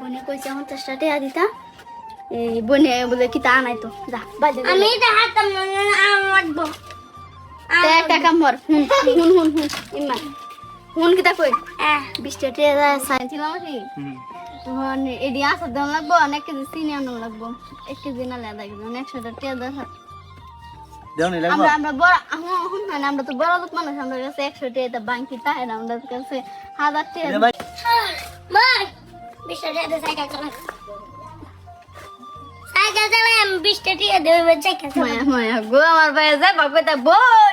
বনে কইছে এখন চেষ্টা টিয়া দিতা। এই বনে বলে কি তা নাই তো যা বাজে আমি এটা হাতাম না তে একটা কাম কর হুন হুন হুন হুন ইম্মা হুন কিতা কই? আহ বিশটা টিয়া যা সাইছিলাম কি তখন এডি আসা দাম লাগবো অনেক কেজি চিনি আনো লাগবো। এক কেজি না লেদা কেজি মানে একশোটা টিয়া দশ দেওনি লাগবো? আমরা আমরা বড় হুন না আমরা তো বড় লোক মানুষ আমাদের কাছে একশো টিয়া তা বাঙ্কি তাই না আমাদের কাছে হাজার ভাই। বিশটা টাকা সাইকেল চালা সাইকেল চালাই আমি বিশটা টাকা দেবে সাইকেল মায়া মায়া গো আমার ভাইয়া যায় বাবা তা বই।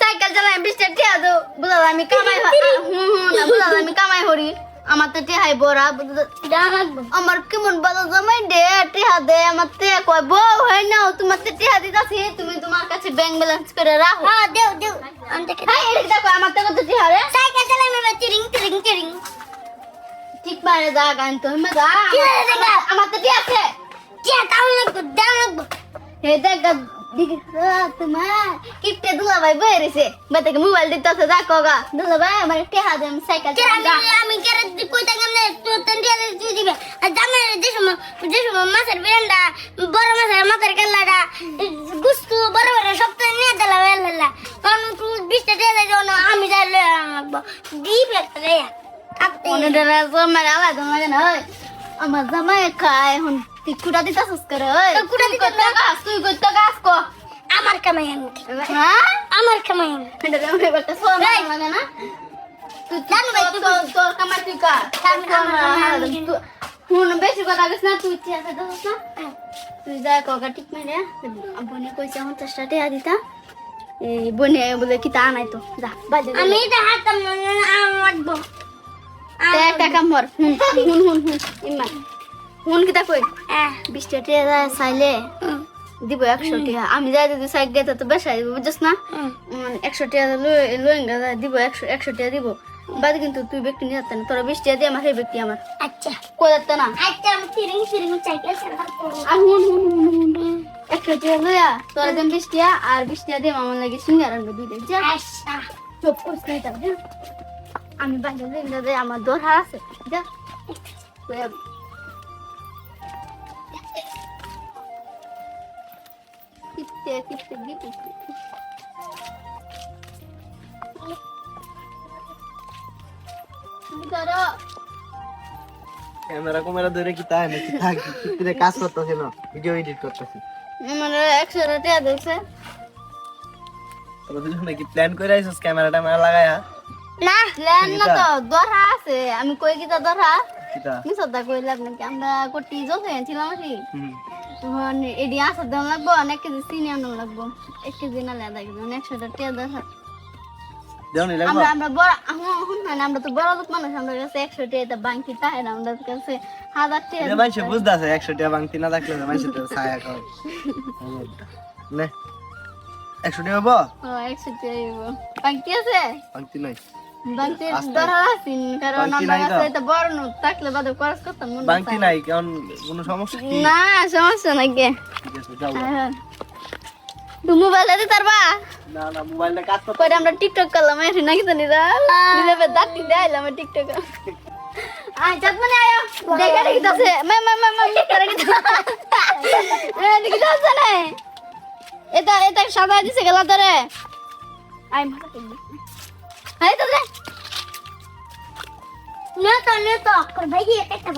সাইকেল চালাই বিশটা টিয়া দো বুঝাল আমি কামাই হুম হুম না বুঝাল আমি কামাই হরি আমার তো টিহাই বড়া আমার কেমন বাজা জামাই দে টিহা দে আমার তে কয় বউ হয় না তোমার তো টিহা দিতাছি তুমি তোমার কাছে ব্যাংক ব্যালেন্স করে রাখো। হ্যাঁ দেও দেও। হাই এদিকে দেখো আমার তো কত টিহা রে। সাইকেল চালাই আমি তিরিং তিরিং তিরিং ঠিক পারে যা গান তো মে যা। দেখা? আমার তো টিহা আছে। কে দাও লাগবো? হে দেখ তোমার কিপটে দুলা ভাই বই রেছে বেটাকে মোবাইল দিতেছে দেখো গা। দুলা ভাই আমার টিহা দে আমি সাইকেল আমি আমি কে কইতা কেমনে তো তন দিয়া দিবে। আর দামে যে যে সময় মাছের বিরান্ডা বড় মাছের মাথার কাল্লাটা গুস্তু বড় বড় সব তো নিয়ে দিলা বেলা কারণ বিশটা দিয়ে দেয় আমি যাই লয়ে আনব। দিবে রে থাকতে মনে ধরে জমার আলাদা মানে না হয় আমার জামাই খায় এখন তুই কুড়া দিতাছিস করে ওই কুড়া দিতে করতে গাছ তুই করতে গাছ কো আমার কামাই আমি হ্যাঁ আমার কামাই আমি এটা তো আমার একটা সোনা এই। লাগে না তুই জানো ভাই, তুই তোর কামাই তুই আমি- আমি। হুন বেশি কথা কইস না তুই ঠিক আছে দোস না তুই যা কগা ঠিক মাইরে বনে কইছে এখন চেষ্টা টিয়া দিতা এই বনে বলে কি তা নাই তো যা বাজে আমি এটা হাতাম না আমারবো তে একটা কাম হুন হুন হুন হুন ইম্মা হুন কিতা কই? বিশটা টিয়া চাইলে দিব একশো টিয়া আমি যাই যদি সাইড তো বেসাই দিব না? একশো টিয়া লোয়েঙ্গা দিব একশো একশো টিয়া দিব। বাদ কিন্তু তুই ব্যক্তি নিয়ে যাতে না। তোরা বিশ টিয়া দিয়ে আমার সেই ব্যক্তি আমার। আচ্ছা। কই যাতে না? আচ্ছা আমি সাইকেল আর হুন হুন হুন হুন হুন। একশো টিয়া লইয়া তোরা দেন বিশ টিয়া আর বিশ টিয়া দিয়ে আমার লাগে সিঙ্গার আনবে দুইটা যা। আচ্ছা। চুপ করিস যা আমি বাইরে লেঙ্গা যাই আমার দরকার আছে। যা। ক্যামেরা কুমেরা ধরে কি তাই নাকি? থাক কিরে কাজ করতেছে না ভিডিও এডিট করতেছে। আমার একশো টাকা দিয়েছে তোরা দুজন নাকি প্ল্যান করে আইছিস ক্যামেরা ট্যামেরা লাগায়া। না প্ল্যান না তো দরহা আছে আমি কই কি কিটা আমি সদা কইলাম নাকি আমরা কোটি জল ছিলাম কি হুম। তখন এডি আসার দাম লাগবো অনেক কেজি চিনি আনো লাগবো। এক কেজি না লেদা কেজি মানে একশো টাকা লাগবো? আমরা আমরা বড় আমরা তো বড় লোক মানুষ আমাদের কাছে একশো টাকা বাঙ্কি তাই না আমাদের কাছে হাজার টাকা মানুষ বুঝতেছে একশো টাকা বাংতি না থাকলে মানুষ তো ছায়া খাও। একশো টাকা হব একশো টাকা বাঙ্কি আছে বাঙ্কি আস্তে। দরকার আছে? কারণ বাঙ্কি আমার নাই। বাংতি নাই কারণ কোনো সমস্যা কি না সমস্যা নাই যাও। তুই মোবাইলে দিতে পারবা? না না মোবাইলটা কাজ করতে পরে আমরা টিকটক করলাম এসে নাকি জানি রা দিলে বে দাঁত দিয়ে আইলাম টিকটক আয় চাঁদ মানে আয়। দেখা দেখি তাছে মে মে মে মে করে গেছে এ দেখি তাছে না। এটা এটা সাদা দিছে গেলা ধরে। আয় মাথা টিপি হাই তো রে না তো না তো ভাই একটা